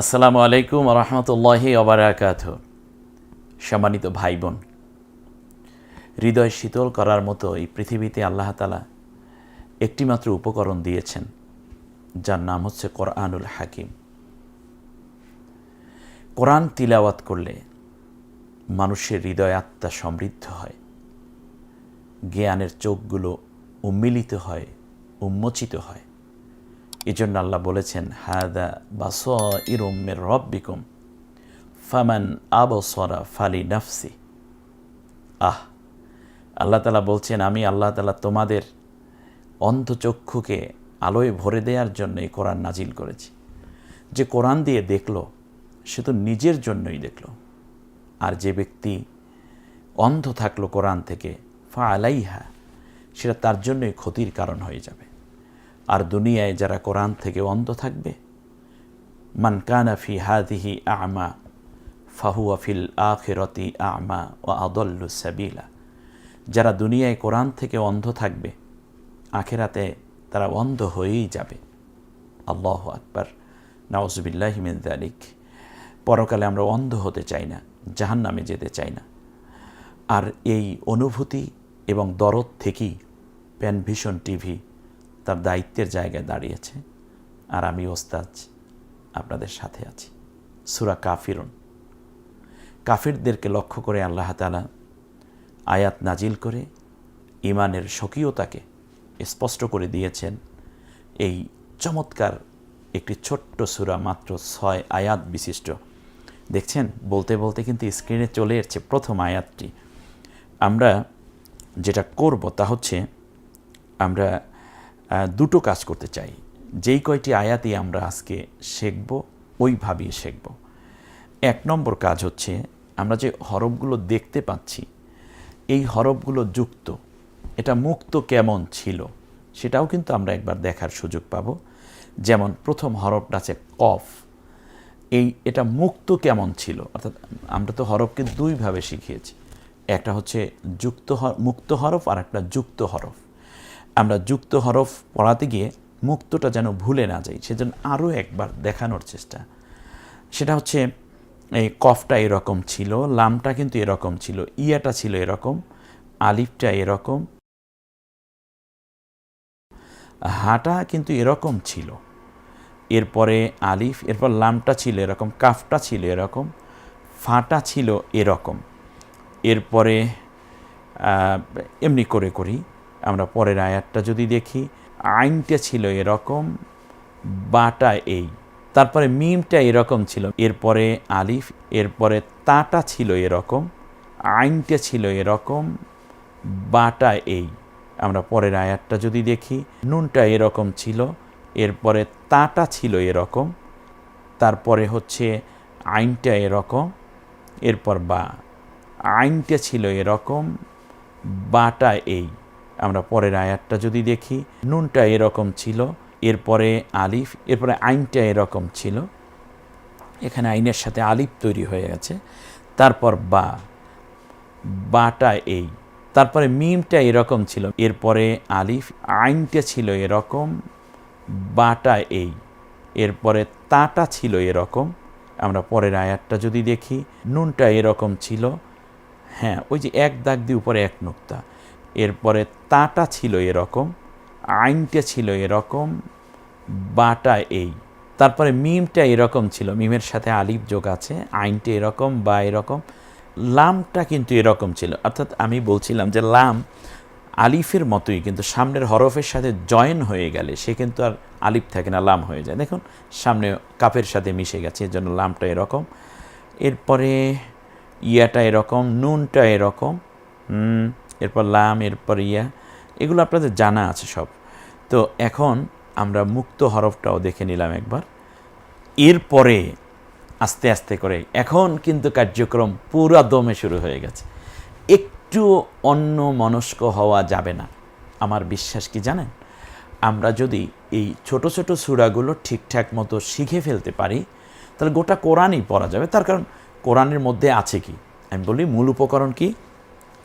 আসসালামু আলাইকুম রহমতুল্লাহি অবরাকাত সম্মানিত ভাই বোন হৃদয় শীতল করার মতো এই পৃথিবীতে আল্লাহ তালা একটিমাত্র উপকরণ দিয়েছেন, যার নাম হচ্ছে কোরআনুল হাকিম। কোরআন তিলাওয়াত করলে মানুষের হৃদয় আত্মা সমৃদ্ধ হয়, জ্ঞানের চোখগুলো উম্মিলিত হয়, উন্মোচিত হয়। এজন্য আল্লাহ বলেছেন, হাদা বাস ইরমের রব্বিকুম, ফামান আবসরা ফালি নাফসি আহ, আল্লাহ তালা বলছেন, আমি আল্লাহ তালা তোমাদের অন্ধচক্ষুকে আলোয় ভরে দেওয়ার জন্য এই কোরআন নাজিল করেছি। যে কোরআন দিয়ে দেখল, সে তো নিজের জন্যই দেখল। আর যে ব্যক্তি অন্ধ থাকল কোরআন থেকে ফা আলাইহা সেটা তার জন্যই ক্ষতির কারণ হয়ে যাবে। আর দুনিয়ায় যারা কোরআন থেকে অন্ধ থাকবে, মান কানা ফি হাদিহি আমা, ফাহুয়া ফিল আখিরতি আমা ও আদল্লু সাবিলা। যারা দুনিয়ায় কোরআন থেকে অন্ধ থাকবে, আখেরাতে তারা অন্ধ হয়েই যাবে। আল্লাহ আকবার। নওয়াজবিল্লাহ আলিক পরকালে আমরা অন্ধ হতে চাই না জাহান নামে যেতে চাই না। আর এই অনুভূতি এবং দরদ থেকেই প্যানভিশন টিভি তার দায়িত্বের জায়গায় দাঁড়িয়েছে আর আমি ওস্তাজ আপনাদের সাথে আছি। সুরা কাফিরুন। কাফিরদেরকে লক্ষ্য করে আল্লাহ তালা আয়াত নাজিল করে ইমানের স্বকীয়তাকে স্পষ্ট করে দিয়েছেন। এই চমৎকার একটি ছোট্ট সুরা মাত্র ছয় আয়াত বিশিষ্ট। দেখছেন? বলতে বলতে কিন্তু স্ক্রিনে চলে এসছে প্রথম আয়াতটি। আমরা যেটা করব তা হচ্ছে আমরা দুটো কাজ করতে চাই। যেই কয়টি আয়াতই আমরা আজকে শিখব, ওইভাবেই শিখব। এক নম্বর কাজ হচ্ছে, আমরা যে হরফগুলো দেখতে পাচ্ছি, এই হরফগুলো যুক্ত, এটা মুক্ত কেমন ছিল, সেটাও কিন্তু আমরা একবার দেখার সুযোগ পাব। যেমন প্রথম হরফটা আছে কফ, এই এটা মুক্ত কেমন ছিল, অর্থাৎ আমরা তো হরফকে দুইভাবে শিখিয়েছি, একটা হচ্ছে যুক্ত মুক্ত হরফ আর একটা যুক্ত হরফ। আমরা যুক্ত হরফ পড়াতে গিয়ে মুক্তটা যেন ভুলে না যাই, সেজন্য আরও একবার দেখানোর চেষ্টা। সেটা হচ্ছে, এই কফটা এরকম ছিল, লামটা কিন্তু এরকম ছিল, ইয়াটা ছিল এরকম, আলিফটা এরকম, হাটা কিন্তু এরকম ছিল। এরপরে আলিফ, এরপর লামটা ছিল এরকম, কাফটা ছিল এরকম, ফাটা ছিল এরকম। এরপরে এমনি করে করি। আমরা পরের আয়াতটা যদি দেখি, আইনটা ছিল এরকম, বাটা এই, তারপরে মিমটা এরকম ছিল, এরপরে আলিফ, এরপরে তাটা ছিল এরকম, আইনটা ছিল এরকম, বাটা এই। আমরা পরের আয়াতটা যদি দেখি, নুনটা এরকম ছিল, এরপরে তাটা ছিল এরকম, তারপরে হচ্ছে আইনটা এরকম, এরপর বা, আইনটা ছিল এরকম, বাটা এই। আমরা পরের আয়াতটা যদি দেখি, নুনটা এরকম ছিল, এরপরে আলিফ, এরপরে আইনটা এরকম ছিল। এখানে আইনের সাথে আলিফ তৈরি হয়ে গেছে। তারপর বা, বাটা এই। তারপরে মিমটা এরকম ছিল, এরপরে আলিফ, আইনটা ছিল এরকম, বাটা এই। এরপরে তাটা ছিল এরকম। আমরা পরের আয়াতটা যদি দেখি, নুনটা এরকম ছিল। হ্যাঁ ওই যে এক দাগ দিয়ে উপরে এক নোক্তা। এরপরে তাটা ছিল এরকম, আইনটা ছিল এরকম, বাটা এই। তারপরে মিমটা এরকম ছিল, মিমের সাথে আলিফ যোগ আছে, আইনটা এরকম বা এরকম, লামটা কিন্তু এরকম ছিল। অর্থাৎ আমি বলছিলাম যে লাম আলিফের মতোই, কিন্তু সামনের হরফের সাথে জয়েন হয়ে গেলে সে কিন্তু আর আলিফ থাকে না, লাম হয়ে যায়। দেখুন, সামনে কাপের সাথে মিশে গেছে এর জন্য লামটা এরকম। এরপরে ইয়াটা এরকম, নুনটা এরকম এরপর লাম, এরপর ইয়া এগুলো আপনাদের জানা আছে সব। তো এখন আমরা মুক্ত হরফটাও দেখে নিলাম একবার। এরপরে আস্তে আস্তে করে, এখন কিন্তু কার্যক্রম পুরো দমে শুরু হয়ে গেছে। একটু অন্য মনস্ক হওয়া যাবে না। আমার বিশ্বাস কি জানেন? আমরা যদি এই ছোট ছোট সুরাগুলো ঠিকঠাক মতো শিখে ফেলতে পারি, তাহলে গোটা কোরআনই পড়া যাবে। তার কারণ কোরআনের মধ্যে আছে কি? আমি বলি মূল উপকরণ কি?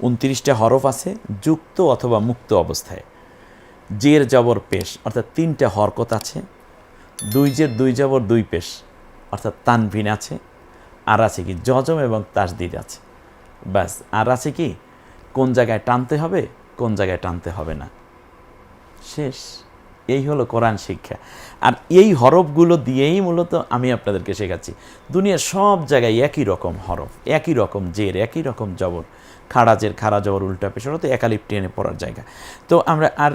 উনত্রিশটা হরফ আছে, যুক্ত অথবা মুক্ত অবস্থায়। জের জবর পেশ, অর্থাৎ তিনটা হরকত আছে। দুই জের, দুই জবর, দুই পেশ, অর্থাৎ তানভিন আছে। আর আছে কি জজম এবং তাসদিদ আছে। ব্যাস, আর আছে কি কোন জায়গায় টানতে হবে, কোন জায়গায় টানতে হবে না। শেষ, এই হলো কোরআন শিক্ষা। আর এই হরফগুলো দিয়েই মূলত আমি আপনাদেরকে শেখাচ্ছি। দুনিয়ার সব জায়গায় একই রকম হরফ, একই রকম জের, একই রকম জবর। খাড়া জের খাড়া জবর উল্টা পেছনে তো একালিপ টেনে পড়ার জায়গা। তো আমরা আর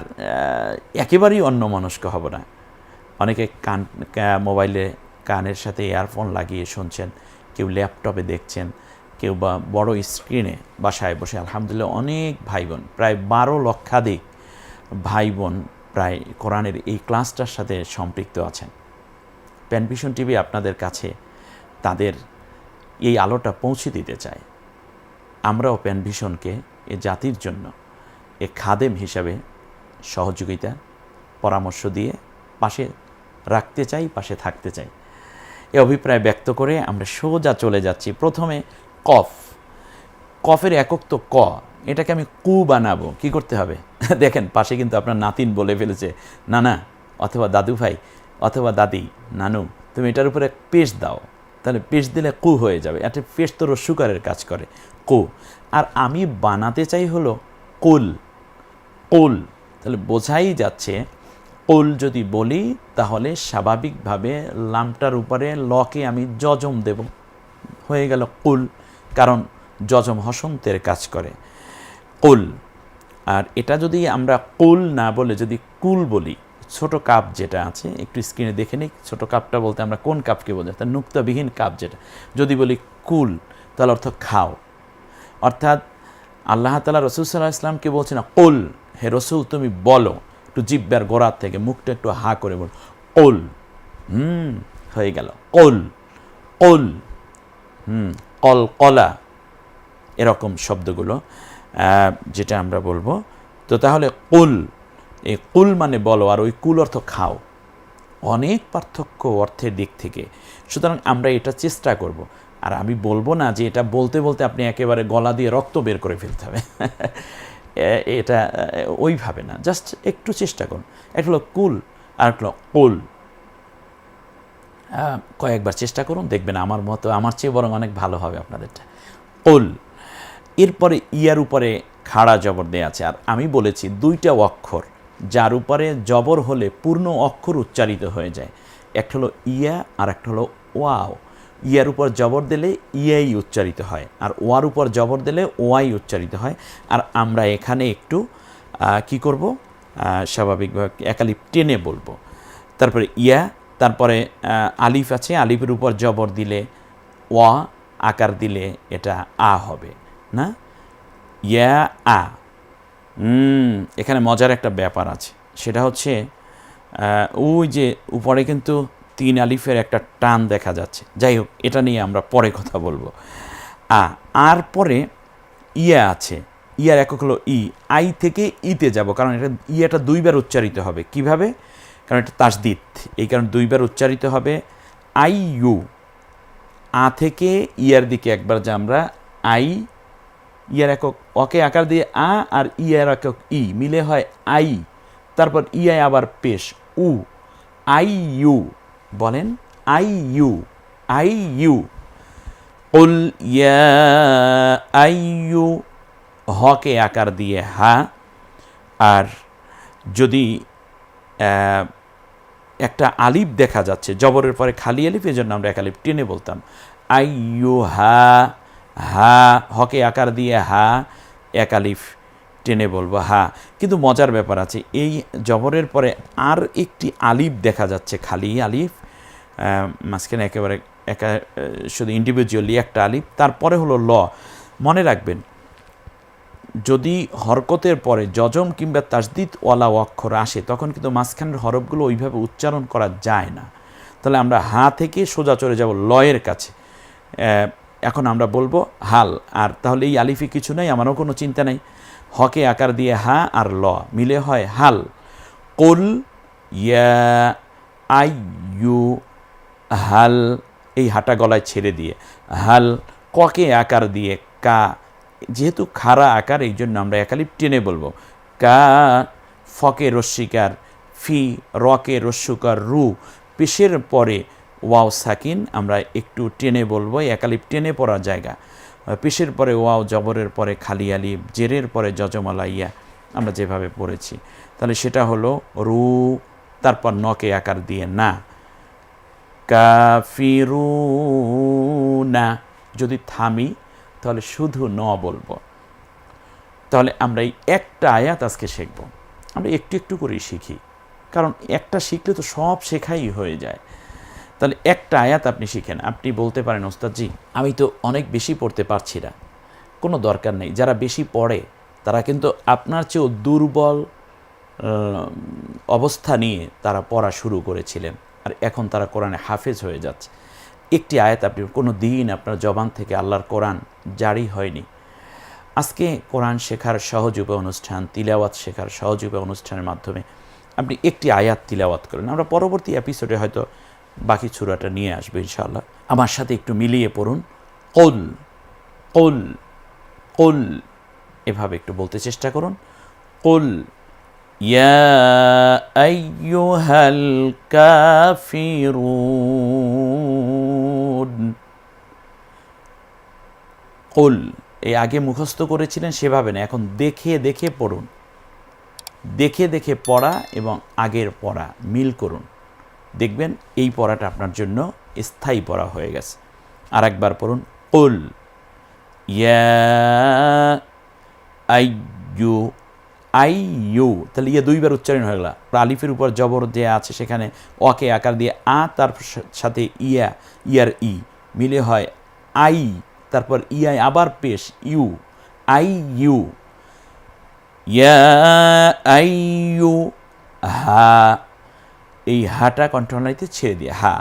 একেবারেই অন্য মনস্ক হব না। অনেকে কান মোবাইলে কানের সাথে ইয়ারফোন লাগিয়ে শুনছেন, কেউ ল্যাপটপে দেখছেন, কেউ বা বড় স্ক্রিনে বাসায় বসে। আলহামদুলিল্লাহ অনেক ভাই বোন প্রায় বারো লক্ষাধিক ভাই বোন প্রায় কোরআনের এই ক্লাসটার সাথে সম্পৃক্ত আছেন। প্যানভিশন টিভি আপনাদের কাছে তাদের এই আলোটা পৌঁছে দিতে চায়। আমরাও প্যানভিশনকে এ জাতির জন্য এ খাদেম হিসাবে সহযোগিতা, পরামর্শ দিয়ে পাশে রাখতে চাই, পাশে থাকতে চাই। এ অভিপ্রায় ব্যক্ত করে আমরা সোজা চলে যাচ্ছি। প্রথমে কফ। কফের একক তো ক, এটাকে আমি কু বানাবো। কি করতে হবে? দেখেন, পাশে কিন্তু আপনার নাতিন বলে ফেলেছে না না অথবা দাদু ভাই অথবা দাদি, নানু, তুমি এটার উপরে পেশ দাও। তাহলে পেশ দিলে কু হয়ে যাবে। একটা পেশ তো রস্যুকারের কাজ করে। কু। আর আমি বানাতে চাই হলো কুল। কুল। তাহলে বোঝাই যাচ্ছে, কুল যদি বলি, তাহলে স্বাভাবিকভাবে লামটার উপরে লকে আমি যজম দেব। হয়ে গেল কুল, কারণ যজম হসন্তের কাজ করে। কুল। আর এটা যদি আমরা কুল না বলে যদি কুল বলি, ছোট কাপ যেটা আছে, একটু স্ক্রিনে দেখে নিই ছোট কাপটা বলতে আমরা কোন কাপকে বোঝাই? তার নুক্তাবিহীন কাপ যেটা। যদি বলি কুল, তাহলে অর্থ খাও। অর্থাৎ আল্লাহ তালা রসুল সাল্লাহ ইসলামকে বলছে না কোল হে রসুল, তুমি বলো, একটু জিব্বার গোড়ার থেকে মুখটা একটু হা করে বল। কোল হুম, হয়ে গেল। কোল কোল হুম, কল, কলা, এরকম শব্দগুলো যেটা আমরা বলব। তো তাহলে কুল এই কুল মানে বলো, আর ওই কুল অর্থ খাও। অনেক পার্থক্য অর্থের দিক থেকে। সুতরাং আমরা এটা চেষ্টা করব। আর আমি বলব না যে এটা বলতে বলতে আপনি একেবারে গলা দিয়ে রক্ত বের করে ফেলতে হবে। এটা ওইভাবে না। জাস্ট একটু চেষ্টা করুন। একটা হলো কুল আর একটা হলো কুল কয়েকবার চেষ্টা করুন, দেখবেন আমার মতো, আমার চেয়ে বরং অনেক ভালো হবে আপনাদেরটা। কুল এরপরে ইয়ার উপরে খাড়া জবর দেয়া আছে। আর আমি বলেছি দুইটা অক্ষর, যার উপরে জবর হলে পূর্ণ অক্ষর উচ্চারিত হয়ে যায়। একটা হলো ইয়া আর একটা হলো ওয়াও। ইয়ার উপর জবর দিলে ইয়াই উচ্চারিত হয়, আর ওয়ার উপর জবর দিলে ওয়াই উচ্চারিত হয়। আর আমরা এখানে একটু কি করব? স্বাভাবিকভাবে একালিপ টেনে বলব। তারপরে ইয়া, তারপরে আলিফ আছে, আলিফের উপর জবর দিলে ওয়া, আকার দিলে এটা আ হবে, না? ইয়া, আ। এখানে মজার একটা ব্যাপার আছে। সেটা হচ্ছে ওই যে উপরে কিন্তু তিন আলিফের একটা টান দেখা যাচ্ছে। যাই হোক, এটা নিয়ে আমরা পরে কথা বলব। আ, আর পরে ইয়া আছে। ইয়ার একক হলো ই। আই থেকে ইতে যাব, কারণ এটা, ইয়াটা দুইবার উচ্চারিত হবে। কীভাবে? কারণ এটা তাসদিত এই কারণে দুইবার উচ্চারিত হবে আই ইউ। আ থেকে ইয়ার দিকে একবার যে আমরা আই, ইয়ার একক অকে আকার দিয়ে আ আর ইয়ার একক ই মিলে হয় আই। তারপর ইয়ায় আবার পেশ, উ। আই ইউ। বলেন, আই ইউ আই ইউ। উল ইয়া, আই ইউ। হকে আকার দিয়ে হা। আর যদি একটা আলিফ দেখা যাচ্ছে, জবরের পরে খালি আলিফ এই জন্য আমরা এক আলিফ টেনে বলতাম। আই ইউ হা হা। হকে আকার দিয়ে হা, এক আলিফ টেনে বলব হা। কিন্তু মজার ব্যাপার আছে, এই জবরের পরে আর একটি আলিফ দেখা যাচ্ছে, খালি আলিফ। মাঝখানে একেবারে একা শুধু ইন্ডিভিজুয়ালি একটা আলিফ। তারপরে হলো ল। মনে রাখবেন, যদি হরকতের পরে যজম কিংবা তাসদিদ ওয়ালা অক্ষর আসে, তখন কিন্তু মাঝখানের হরফগুলো ওইভাবে উচ্চারণ করা যায় না। তাহলে আমরা হা থেকে সোজা চলে যাব লয়ের কাছে। এখন আমরা বলব হাল। আর তাহলে এই আলিফে কিছু নেই, আমারও কোনো চিন্তা নেই। হকে আকার দিয়ে হা আর ল, মিলে হয় হাল। কুল ইয়া আই ইউ হাল, এই হাঁটা গলায় ছেড়ে দিয়ে। হাল ককে আকার দিয়ে, কা, যেহেতু খাড়া আকার, এই জন্য আমরা একালিপ টেনে বলব। কা, ফকে রস্মিকার ফি, রকে রস্যকার রু, পেশের পরে ওয়াও সাকিন, আমরা একটু টেনে বলব, একালিপ টেনে পড়ার জায়গা। পেশের পরে ওয়াও, জবরের পরে খালি আলিফ, জেরের পরে যজমালা ইয়া, আমরা যেভাবে পড়েছি। তাহলে সেটা হলো রু, তারপর নকে আকার দিয়ে না। কাফিরুনা। যদি থামি, তাহলে শুধু ন বলব। তাহলে আমরা এই একটা আয়াত আজকে শিখব। আমরা একটু একটু করেই শিখি। কারণ একটা শিখলে তো সব শেখাই হয়ে যায়। তাহলে একটা আয়াত আপনি শিখেন। আপনি বলতে পারেন, ওস্তাদজি, আমি তো অনেক বেশি পড়তে পারছি না। কোনো দরকার নেই। যারা বেশি পড়ে, তারা কিন্তু আপনার চেয়েও দুর্বল অবস্থা নিয়ে তারা পড়া শুরু করেছিলেন। আর এখন তারা কোরআনে হাফেজ হয়ে যাচ্ছে। একটি আয়াত আপনি, কোনো দিন আপনার জবান থেকে আল্লাহর কোরআন জারি হয়নি। আজকে কোরআন শেখার উপায় অনুষ্ঠান, তিলাওয়াত শেখার উপায় অনুষ্ঠানের মাধ্যমে আপনি একটি আয়াত তিলাওয়াত করেন। আমরা পরবর্তী এপিসোডে হয়তো বাকি চূড়াটা নিয়ে আসব ইনশাআল্লাহ। আমার সাথে একটু মিলিয়ে পড়ুন। কল কল কল, এভাবে একটু বলতে চেষ্টা করুন। কল ইয়া আইয়ুহাল কাফিরুন কুল এই আগে মুখস্থ করেছিলেন সেভাবে না এখন দেখে দেখে পড়ুন। দেখে দেখে পড়া এবং আগের পড়া মিল করুন। দেখবেন এই পড়াটা আপনার জন্য স্থায়ী পড়া হয়ে গেছে। আর একবার পড়ুন কুল ইয়া আইয়ু। আইয়ু তাহলে ইয়ে দুইবার উচ্চারণ হয়ে গেল। আলিফের উপর জবর যে আছে সেখানে অকে আকার দিয়ে আ, তার সাথে ইয়া, ইয়ার ই মিলে হয় আই, তারপর ইয়াই আবার পেশ, ইউ আই ইউ ইয়া আই ইউ হা, এই হাটা কণ্ঠনালীতে ছেড়ে দিয়ে, হা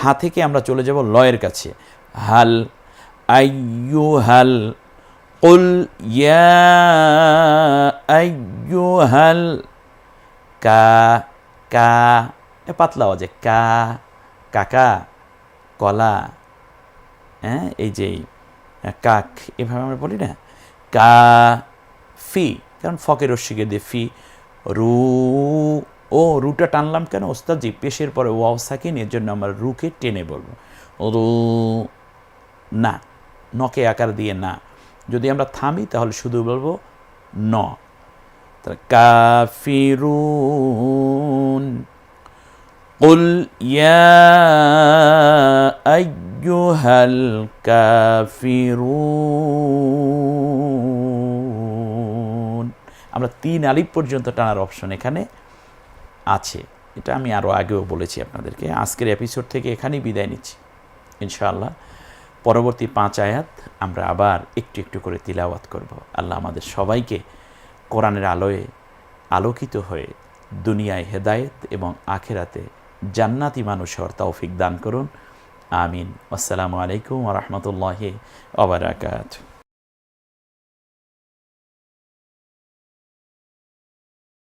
হা থেকে আমরা চলে যাব লয়ের কাছে। হাল আই আইয়ু, হাল قل يا أيها ال কা কা এ পাতলা আওয়াজে কা কাকা কলা হ্যাঁ এই যে কাক এভাবে আমরা বলি না কা ফি কারণ ফকের রশ্মিকে দিয়ে ফি রু ও রুটা টানলাম কেন ওস্তাদ জি পেশের পরে ওয়াও সাকিন এর জন্য আমরা রুকে টেনে বলবো রু না নকে আকার দিয়ে না যদি আমরা থামি তাহলে শুধু বলবো ন তাহলে কাফিরুন قل يا أيها الكافرون আমরা তিন আলিফ পর্যন্ত টানার অপশন এখানে আছে এটা আমি আরও আগেও বলেছি আপনাদেরকে আজকের এপিসোড থেকে এখানেই বিদায় নিচ্ছি ইনশাআল্লাহ পরবর্তী পাঁচ আয়াত আমরা আবার একটু একটু করে তিলাওয়াত করব। আল্লাহ আমাদের সবাইকে কোরআনের আলোয়ে আলোকিত হয়ে দুনিয়ায় হেদায়েত এবং আখেরাতে জান্নাতি মানুষ হওয়ার তৌফিক দান করুন। আমিন। আসসালামু আলাইকুম রহমতুল্লাহ ওবরাকাত